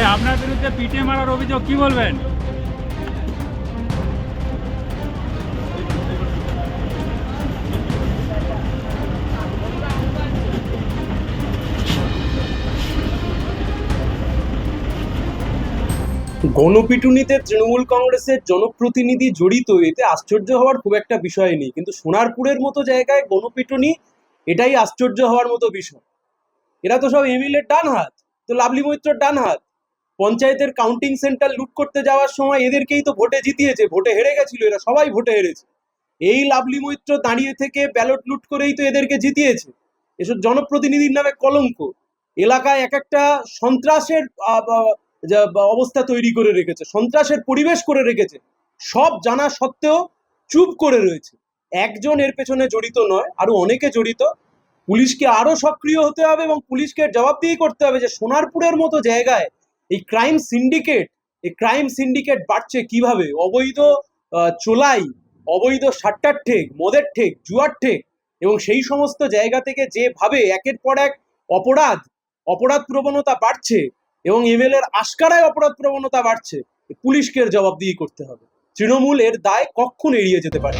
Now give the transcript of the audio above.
এই আপনার বিরুদ্ধে পিটিএ মারার অভিযোগ কি বলবেন? গণপিটুনিতে তৃণমূল কংগ্রেসের জনপ্রতিনিধি জড়িত এতে আশ্চর্য হওয়ার খুব একটা বিষয় নেই। কিন্তু সোনারপুরের মতো জায়গায় গণপিটুনি এটাই আশ্চর্য হওয়ার মতো বিষয়। এরা তো সব এমএলএর ডান হাত তো লাভলি মৈত্রর ডান হাত। পঞ্চায়েতের কাউন্টিং সেন্টার লুট করতে যাওয়ার সময় এদেরকেই তো ভোটে জিতিয়েছে, ভোটে হেরে গেছিল এরা, সবাই ভোটে হেরেছে। এই লাভলি মৈত্র দাঁড়িয়ে থেকে ব্যালট লুট করেই তো এদেরকে জিতিয়েছে। এসব জনপ্রতিনিধির নামে কলঙ্ক। এলাকায় এক একটা সন্ত্রাসের অবস্থা তৈরি করে রেখেছে, সন্ত্রাসের পরিবেশ করে রেখেছে। সব জানা সত্ত্বেও চুপ করে রয়েছে। একজন এর পেছনে জড়িত নয়, আরও অনেকে জড়িত। পুলিশকে আরও সক্রিয় হতে হবে এবং পুলিশকে জবাব জবাবদিহি করতে হবে যে সোনারপুরের মতো জায়গায় এই ক্রাইম সিন্ডিকেট এই ক্রাইম সিন্ডিকেট বাড়ছে কীভাবে? অবৈধ চোলাই, অবৈধ সাট্টার ঠেক, মদের ঠেক, জুয়ার ঠেক এবং সেই সমস্ত জায়গা থেকে যেভাবে একের পর এক অপরাধ অপরাধ প্রবণতা বাড়ছে এবং এমএলএর আশকারায় অপরাধ প্রবণতা বাড়ছে, পুলিশকে এর জবাবদিহি করতে হবে। তৃণমূল এর দায় কখন এড়িয়ে যেতে পারে?